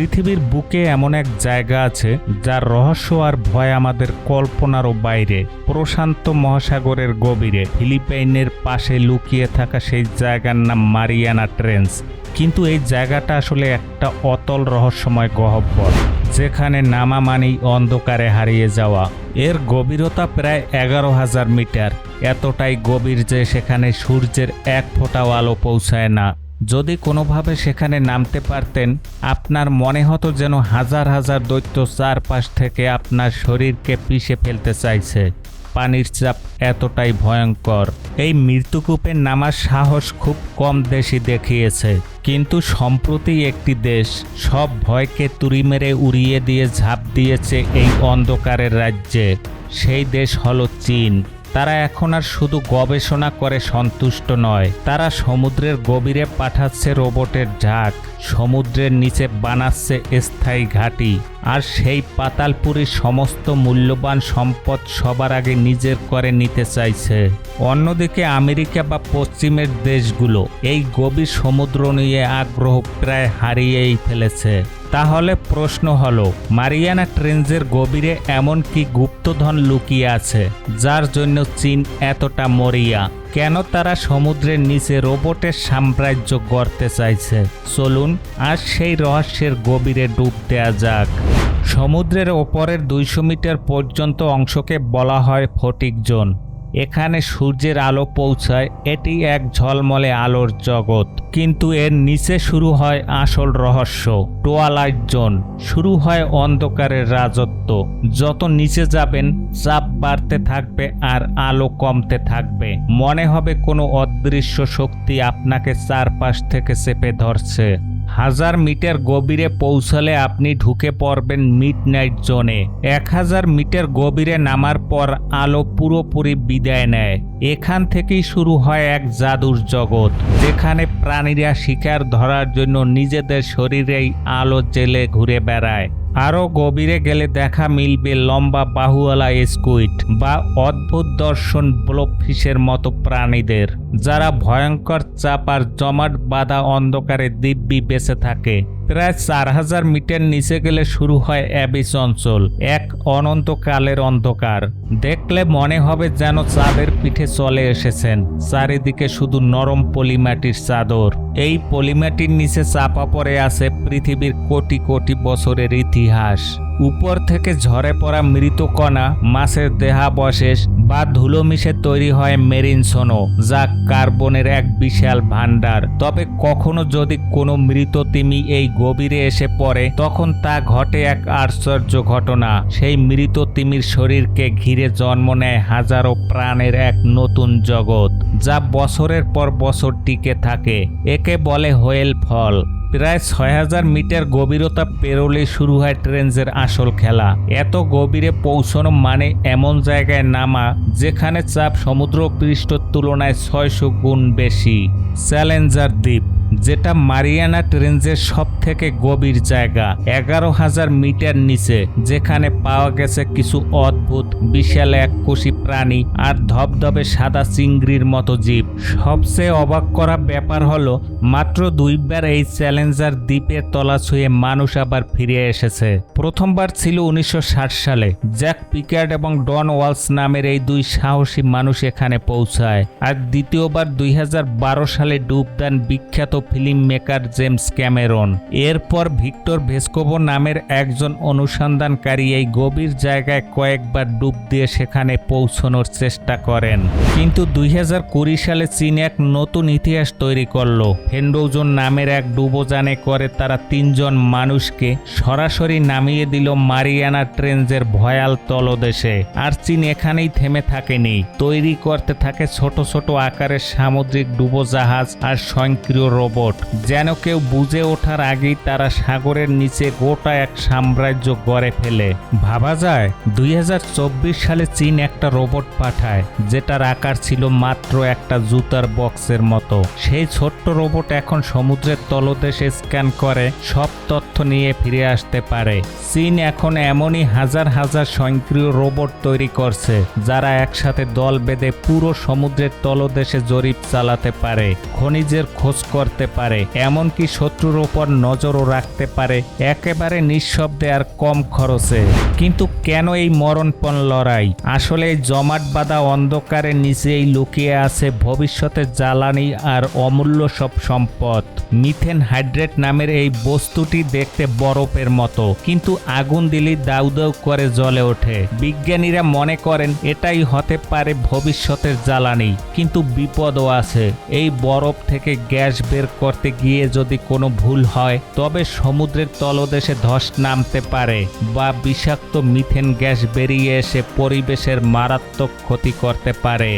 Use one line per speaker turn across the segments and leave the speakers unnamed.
পৃথিবীর বুকে এমন এক জায়গা আছে, যার রহস্য আর ভয় আমাদের কল্পনারও বাইরে। প্রশান্ত মহাসাগরের গভীরে, ফিলিপাইনের পাশে লুকিয়ে থাকা সেই জায়গার নাম মারিয়ানা ট্রেন্স। কিন্তু এই জায়গাটা আসলে একটা অতল রহস্যময় গহ্বর, যেখানে নামা মানেই অন্ধকারে হারিয়ে যাওয়া। এর গভীরতা প্রায় এগারো হাজার মিটার। এতটাই গভীর যে সেখানে সূর্যের এক ফোঁটাও আলো পৌঁছায় না। যদি কোনোভাবে সেখানে নামতে পারতেন, আপনার মনে হতো যেন হাজার হাজার দৈত্য চারপাশ থেকে আপনার শরীরকে পিষে ফেলতে চাইছে। পানির চাপ এতটাই ভয়ঙ্কর। এই মৃত্যুকূপে নামার সাহস খুব কম দেশই দেখিয়েছে। কিন্তু সম্প্রতি একটি দেশ সব ভয়কে তুড়ি মেরে উড়িয়ে দিয়ে ঝাঁপ দিয়েছে এই অন্ধকারের রাজ্যে। সেই দেশ হলো চীন। তারা এখন আর শুধু গবেষণা করে সন্তুষ্ট নয়, তারা সমুদ্রের গভীরে পাঠাচ্ছে রোবটের ঝাঁক, সমুদ্রের নিচে বানাচ্ছে স্থায়ী ঘাঁটি, আর সেই পাতালপুরীর সমস্ত মূল্যবান সম্পদ সবার আগে নিজের করে নিতে চাইছে। অন্যদিকে আমেরিকা বা পশ্চিমের দেশগুলো এই গভীর সমুদ্র নিয়ে আগ্রহ প্রায় হারিয়েই ফেলেছে। তাহলে প্রশ্ন হলো, মারিয়ানা ট্রেঞ্জের গভীরে এমন কি গুপ্তধন লুকিয়ে আছে, যার জন্য চীন এতটা মরিয়া? কেন তারা সমুদ্রের নিচে রোবটের সাম্রাজ্য গড়তে চাইছে? চলুন আর সেই রহস্যের গভীরে ডুব দেয়া যাক। সমুদ্রের ওপরের দুইশো মিটার পর্যন্ত অংশকে বলা হয় ফটিক জোন এখানে সূর্যের আলো পৌঁছায়, এটি এক ঝলমলে আলোর জগৎ। কিন্তু এর নিচে শুরু হয় আসল রহস্য টোয়ালাইট জোন শুরু হয় অন্ধকারের রাজত্ব। যত নিচে যাবেন, চাপ বাড়তে থাকবে আর আলো কমতে থাকবে। মনে হবে কোনো অদৃশ্য শক্তি আপনাকে চারপাশ থেকে চেপে ধরছে। হাজার মিটার গভীরে পৌঁছালে আপনি ঢুকে পড়বেন মিড নাইট জোনে। এক হাজার মিটার গভীরে নামার পর আলো পুরোপুরি বিদায় নেয়। এখান থেকেই শুরু হয় এক জাদুর জগৎ, যেখানে প্রাণীরা শিকার ধরার জন্য নিজেদের শরীরেই আলো জেলে ঘুরে বেড়ায়। আরও গভীরে গেলে দেখা মিলবে লম্বা বাহুওয়ালা স্কুইড বা অদ্ভুত দর্শন ব্লকফিশের মতো প্রাণীদের, যারা ভয়ঙ্কর চাপ আর জমাট বাঁধা অন্ধকারে দিব্যি বেঁচে থাকে। প্রায় চার হাজার মিটার নিচে গেলে শুরু হয় অ্যাবিস অঞ্চল, এক অনন্তকালের অন্ধকার। দেখলে মনে হবে যেন চাঁদের পিঠে চলে এসেছেন, চারিদিকে শুধু নরম পলিমাটির চাদর। এই পলিমাটির নিচে চাপা পড়ে আছে পৃথিবীর কোটি কোটি বছরের ইতিহাস। উপর থেকে ঝরে পড়া মৃত কণা, মাছের দেহাবশেষ বা ধুলো মিশে তৈরি হয় মেরিন সোনো, যা কার্বনের এক বিশাল ভান্ডার তবে কখনো যদি কোনো মৃত তিমি এই গভীরে এসে পড়ে, তখন তা ঘটে এক আশ্চর্য ঘটনা। সেই মৃত তিমির শরীরকে ঘিরে জন্ম নেয় হাজারো প্রাণের এক নতুন জগৎ, যা বছরের পর বছর টিকে থাকে। একে বলে হোয়েল ফল। প্রায় ছয় হাজার মিটার গভীরতা পেরোলে শুরু হয় ট্রেনজের আসল খেলা। এত গভীরে পৌঁছানো মানে এমন জায়গায় নামা যেখানে চাপ সমুদ্র পৃষ্ঠ তুলনায় ছয়শো গুণ বেশি। চ্যালেঞ্জার দ্বীপ। যেটা মারিয়ানা ট্রেঞ্জের সব থেকে গভীর জায়গা, এগারো হাজার মিটার নিচে, যেখানে পাওয়া গেছে কিছু অদ্ভুত, বিশাল এক কোষী প্রাণী আর ধবধবে সাদা চিংড়ির মতো জীব। সবচেয়ে অবাক করা ব্যাপার হলো, মাত্র দুইবার এই চ্যালেঞ্জার দ্বীপের তলা ছুঁয়ে মানুষ আবার ফিরে এসেছে। প্রথমবার ছিল উনিশশো ষাট সালে। জ্যাক পিকার্ড এবং ডন ওয়ালস নামের এই দুই সাহসী মানুষ এখানে পৌঁছায়। আর দ্বিতীয়বার দুই হাজার বারো সালে ডুব দেন বিখ্যাত ফিল্ম মেকার জেমস ক্যামেরন এরপর ভিক্টর ভেস্কোভো নামের একজন অনুসন্ধানকারী এই গভীর জায়গায় কয়েকবার ডুব দিয়ে সেখানে পৌঁছানোর চেষ্টা করেন। কিন্তু দুই হাজার কুড়ি সালে চীন এক নতুন ইতিহাস তৈরি করল। ফেন্ডোজন নামের এক ডুবোজানে করে তারা তিনজন মানুষকে সরাসরি নামিয়ে দিল মারিয়ানা ট্রেঞ্জের ভয়াল তলদেশে। আর চীন এখানেই থেমে থাকেনি। তৈরি করতে থাকে ছোট ছোট আকারের সামুদ্রিক ডুবোজাহাজ আর স্বয়ংক্রিয় রোবট। যেন কেউ বুঝে ওঠার আগেই তারা সাগরের নিচে গোটা এক সাম্রাজ্য গড়ে ফেলে। ভাবা যায়, দুই হাজার চব্বিশ সালে চীন একটা রোবট পাঠায়, যেটার আকার ছিল মাত্র একটা জুতার বক্সের মতো। সেই ছোট্ট রোবট এখন সমুদ্রের তলদেশে স্ক্যান করে, সব তথ্য নিয়ে ফিরে আসতে পারে। চীন এখন এমনই হাজার হাজার স্বয়ংক্রিয় রোবট তৈরি করছে, যারা একসাথে দল বেঁধে পুরো সমুদ্রের তলদেশে জরিপ চালাতে পারে। খনিজের খোঁজ করতে চলতে পারে, এমনকি শত্রুর ওপর নজরও রাখতে পারে। একেবারে নিঃশব্দে আর কম খরচে। কিন্তু কেন এই মরণপণ লড়াই? আসলে জমাট বাঁধা অন্ধকারের নিচেই লুকিয়ে আছে ভবিষ্যতের জ্বালানি আর অমূল্য সব সম্পদ। মিথেন হাইড্রেট নামের এই বস্তুটি দেখতে বরফের মতো, কিন্তু আগুন দিলেই দাউ দাউ করে জ্বলে ওঠে। বিজ্ঞানীরা মনে করেন, এটাই হতে পারে ভবিষ্যতের জ্বালানি, কিন্তু বিপদও আছে। এই বরফ থেকে গ্যাস বের করতে গিয়ে যদি কোনো ভুল হয়, তবে সমুদ্রের তলদেশে ধস নামতে পারে বা বিষাক্ত মিথেন গ্যাস বেরিয়ে এসে পরিবেশের মারাত্মক ক্ষতি করতে পারে।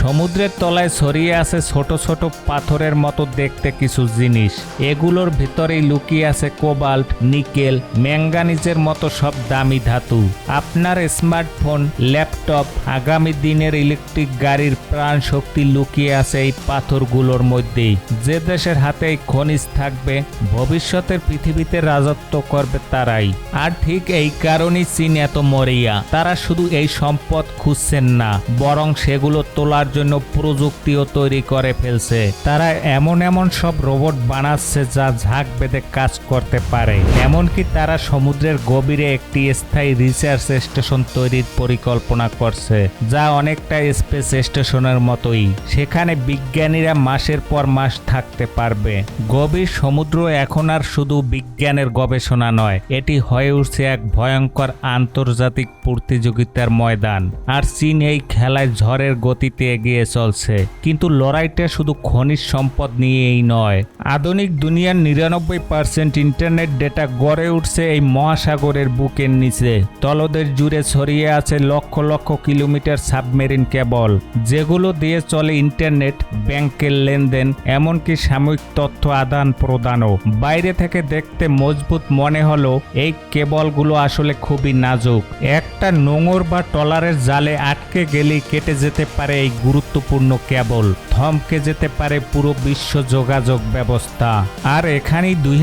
সমুদ্রের তলায় ছড়িয়ে আছে ছোট ছোট পাথরের মতো দেখতে কিছু জিনিস। এগুলোর ভিতরেই লুকিয়ে আছে কোবাল্ট, নিকেল, ম্যাঙ্গানিজের মতো সব দামি ধাতু। আপনার স্মার্টফোন, ল্যাপটপ, আগামী দিনের ইলেকট্রিক গাড়ির প্রাণ শক্তি লুকিয়ে আছে এই পাথরগুলোর মধ্যেই। যে দেশের হাতে এই খনিজ থাকবে, ভবিষ্যতের পৃথিবীতে রাজত্ব করবে তারাই। আর ঠিক এই কারণেই চীন এত মরিয়া। তারা শুধু এই সম্পদ খুঁজছেন না, বরং সেগুলো তোলার জন্য প্রযুক্তিও তৈরি করে ফেলছে। তারা এমন এমন সব রোবট বানাচ্ছে যা ঝাঁক বেঁধে কাজ করতে পারে। এমনকি তারা সমুদ্রের গভীরে একটি স্থায়ী রিসার্চ স্টেশন তৈরির পরিকল্পনা করছে, যা অনেকটা স্পেস স্টেশনের মতোই। সেখানে বিজ্ঞানীরা মাসের পর মাস থাকতে পারবে। গভীর সমুদ্র এখন আর শুধু বিজ্ঞানের গবেষণা নয়, এটি হয়ে উঠছে এক ভয়ঙ্কর আন্তর্জাতিক প্রতিযোগিতার ময়দান। আর চীন এই খেলায় ঝড়ের গতিতে এগিয়ে চলছে। কিন্তু লড়াইটা শুধু খনিজ সম্পদ নিয়েই নয়। আধুনিক দুনিয়ার নিরানব্বই পার্সেন্ট ইন্টারনেট ডেটা গড়ে উঠছে এই মহাসাগরের বুকের নিচে। তলদেশ জুড়ে ছড়িয়ে আছে lakh lakh kilometre submarine cable, যেগুলো দিয়ে চলে ইন্টারনেট, ব্যাংকের লেনদেন, এমনকি সাময়িক তথ্য আদান প্রদানও। বাইরে থেকে দেখতে মজবুত মনে হলো এই কেবলগুলো আসলে খুবই নাজুক। একটা নোঙর বা টলারের জালে আটকে গেলেই কেটে যেতে পারে এই গুরুত্বপূর্ণ কেবল। থমকে যেতে পারে পুরো বিশ্ব যোগাযোগ ব্যবস্থা। আর এখানেই দুই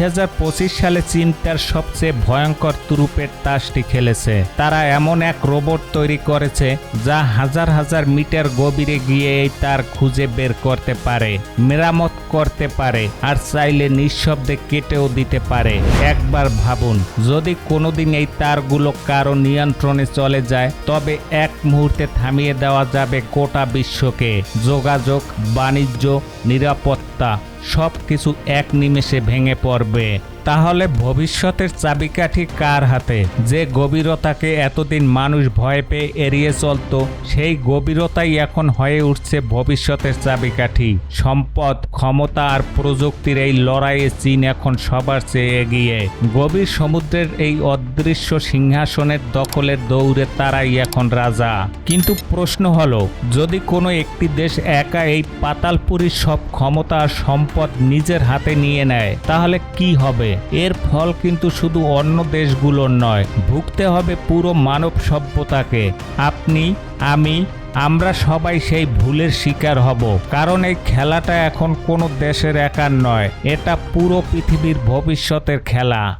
সালে চীন তার সবচেয়ে ভয়ঙ্কর তুরুপের তাসটি খেলেছে। তারা এমন এক রোবট তৈরি করেছে, যা হাজার হাজার মিটার গভীরে গিয়ে এই তার খুঁজে বের করতে পারে, মেরামত করতে পারে, আর চাইলে নিঃশব্দে কেটেও দিতে পারে। একবার ভাবুন, যদি কোনোদিন এই তারগুলো কারও নিয়ন্ত্রণে চলে যায়, তবে এক মুহূর্তে থামিয়ে দেওয়া যাবে গোটা বিশ্বকে যোগাযোগ বাণিজ্য নিরাপত্তা সব কিছু এক নিমেষে ভেঙে পড়বে। তাহলে ভবিষ্যতের চাবিকাঠি কার হাতে? যে গভীরতাকে এতদিন মানুষ ভয় পেয়ে এড়িয়ে চলতো, সেই গভীরতাই এখন হয়ে উঠছে ভবিষ্যতের চাবিকাঠি। সম্পদ, ক্ষমতা আর প্রযুক্তির এই লড়াইয়ে চীন এখন সবার চেয়ে এগিয়ে। গভীর সমুদ্রের এই অদৃশ্য সিংহাসনের দখলের দৌড়ে তারাই এখন রাজা। কিন্তু প্রশ্ন হলো, যদি কোনো একটি দেশ একা এই পাতালপুরীর সব ক্ষমতা আর সম্পদ নিজের হাতে নিয়ে নেয়, তাহলে কি এর ফল কিন্তু শুধু অন্য দেশগুলোর নয়, ভুগতে হবে পুরো মানব সভ্যতাকে। আপনি, আমি, আমরা সবাই সেই ভুলের শিকার হব, কারণ এই খেলাটা এখন কোনো দেশের একার নয়, এটা পুরো পৃথিবীর ভবিষ্যতের খেলা।